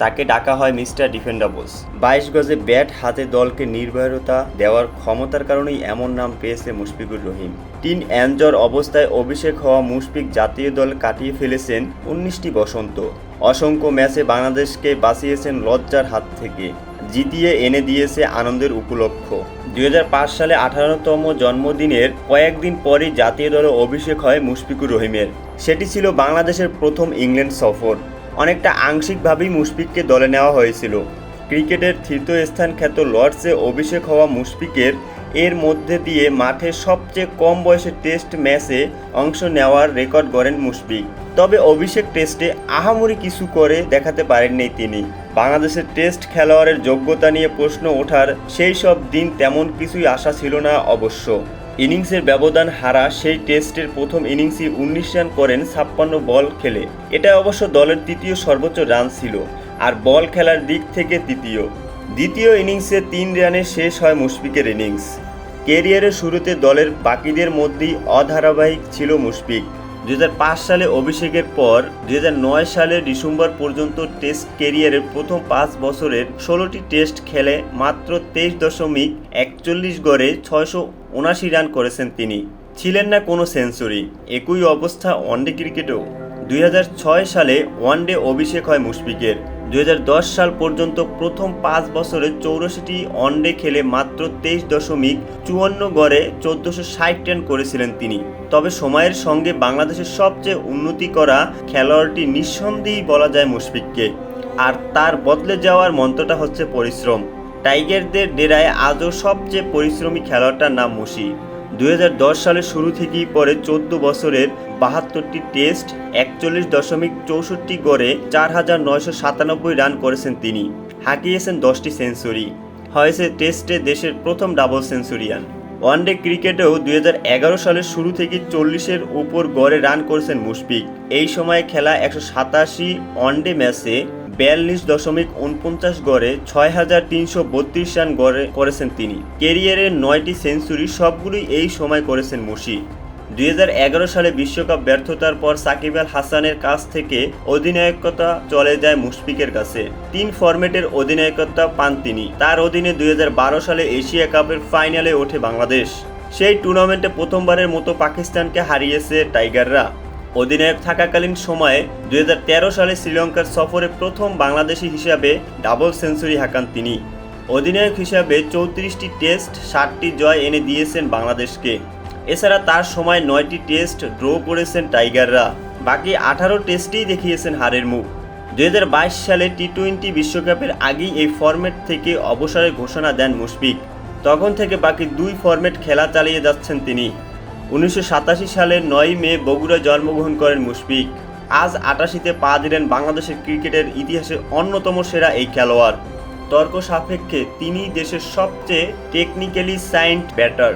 তাকে ডাকা হয় মিস্টার ডিফেন্ডাবলস। বাইশ গজে ব্যাট হাতে দলকে নির্ভরতা দেওয়ার ক্ষমতার কারণেই এমন নাম পেয়েছে মুশফিকুর রহিম। টিন অ্যাঞ্জর অবস্থায় অভিষেক হওয়া মুশফিক জাতীয় দল কাটিয়ে ফেলেছেন উনিশটি বসন্ত। অসংখ্য ম্যাচে বাংলাদেশকে বাঁচিয়েছেন লজ্জার হাত থেকে। জিতিয়ে এনে দিয়েছে আনন্দের উপলক্ষ। দুই হাজার পাঁচ সালে আঠারোতম জন্মদিনের কয়েকদিন পরই জাতীয় দলে অভিষেক হয় মুশফিকুর রহিমের। সেটি ছিল বাংলাদেশের প্রথম ইংল্যান্ড সফর। অনেকটা আংশিকভাবেই মুশফিককে দলে নেওয়া হয়েছিল। ক্রিকেটের তৃতীয় স্থান খ্যাত লর্ডসে অভিষেক হওয়া মুশফিকের এর মধ্যে দিয়ে মাঠে সবচেয়ে কম বয়সে টেস্ট ম্যাচে অংশ নেওয়ার রেকর্ড গড়েন মুশফিক। তবে অভিষেক টেস্টে আহামরি কিছু করে দেখাতে পারেননি তিনি। বাংলাদেশের টেস্ট খেলোয়াড়ের যোগ্যতা নিয়ে প্রশ্ন ওঠার সেই সব দিন তেমন কিছুই আশা ছিল না অবশ্য। ইনিংসের ব্যবধান হারা সেই টেস্টের প্রথম ইনিংসই উনিশ রান করেন ছাপ্পান্ন বল খেলে। এটা অবশ্য দলের তৃতীয় সর্বোচ্চ রান ছিল, আর বল খেলার দিক থেকে তৃতীয়। দ্বিতীয় ইনিংসে তিন রানে শেষ হয় মুশফিকের ইনিংস। কেরিয়ারের শুরুতে দলের বাকিদের মধ্যেই অধারাবাহিক ছিল মুশফিক। দুই হাজার পাঁচ সালে অভিষেকের পর দুই সালের ডিসেম্বর পর্যন্ত টেস্ট কেরিয়ারের প্রথম পাঁচ বছরের ষোলোটি টেস্ট খেলে মাত্র তেইশ দশমিক একচল্লিশ গড়ে ছয়শো উনাশি রান করেছেন তিনি। ছিলেন না কোনো সেঞ্চুরি। একই অবস্থা ওয়ানডে ক্রিকেটেও। দুই হাজার ছয় সালে ওয়ানডে অভিষেক হয় মুশফিকের। দুই হাজার দশ সাল পর্যন্ত প্রথম পাঁচ বছরে চৌরাশিটি ওয়ানডে খেলে মাত্র তেইশ দশমিক চুয়ান্ন গড়ে চোদ্দশো ষাট রান করেছিলেন তিনি। তবে সময়ের সঙ্গে বাংলাদেশের সবচেয়ে উন্নতি করা খেলোয়াড়টি নিঃসন্দেহেই বলা যায় মুশফিককে। আর তার বদলে যাওয়ার মন্ত্রটা হচ্ছে পরিশ্রম। টাইগারদের ডেরায় আজও সবচেয়ে পরিশ্রমী খেলোয়াড়টার নাম মুশি। দু হাজার দশ সালের শুরু থেকেই পরে চোদ্দ বছরের বাহাত্তরটি টেস্ট, একচল্লিশ দশমিক চৌষট্টি গড়ে চার হাজার নয়শো সাতানব্বই রান করেছেন তিনি। হাঁকিয়েছেন দশটি সেঞ্চুরি। হয়েছে টেস্টে দেশের প্রথম ডাবল সেঞ্চুরিয়ান। ওয়ানডে ক্রিকেটেও দুই হাজার এগারো সালের শুরু থেকে চল্লিশের ওপর গড়ে রান করেছেন মুশফিক। এই সময়ে খেলা একশো সাতাশি ওয়ানডে ম্যাচে বিয়াল্লিশ দশমিক উনপঞ্চাশ গড়ে ছয় হাজার তিনশো বত্রিশ রান গড়ে করেছেন তিনি। কেরিয়ারের নয়টি সেঞ্চুরি সবগুলোই এই সময় করেছেন মুশি দুই হাজার এগারো সালে বিশ্বকাপ ব্যর্থতার পর সাকিব আল হাসানের কাছ থেকে অধিনায়কতা চলে যায় মুশফিকের কাছে। তিন ফরম্যাটের অধিনায়কত্ব পান তিনি। তার অধীনে দুই হাজার বারো সালে এশিয়া কাপের ফাইনালে ওঠে বাংলাদেশ। সেই টুর্নামেন্টে প্রথমবারের মতো পাকিস্তানকে হারিয়েছে টাইগাররা। অধিনায়ক থাকাকালীন সময়ে দুই হাজার তেরো সালে শ্রীলঙ্কার সফরে প্রথম বাংলাদেশি হিসাবে ডাবল সেঞ্চুরি হাঁকান তিনি। অধিনায়ক হিসাবে চৌত্রিশটি টেস্ট, ষাটটি জয় এনে দিয়েছেন বাংলাদেশকে। এছাড়া তার সময় নয়টি টেস্ট ড্র করেছেন টাইগাররা। বাকি আঠারো টেস্টেই দেখিয়েছেন হারের মুখ। দুই হাজার বাইশ সালে টি টোয়েন্টি বিশ্বকাপের আগেই এই ফরম্যাট থেকে অবসরের ঘোষণা দেন মুশফিক। তখন থেকে বাকি দুই ফরম্যাট খেলা চালিয়ে যাচ্ছেন তিনি। উনিশশো সাতাশি সালের নয় মে বগুড়া জন্মগ্রহণ করেন মুশফিক। আজ আটাশিতে পা দিলেন বাংলাদেশের ক্রিকেটের ইতিহাসে অন্যতম সেরা এই খেলোয়াড়। তর্ক সাপেক্ষে তিনি দেশের সবচেয়ে টেকনিক্যালি সাইন্ট ব্যাটার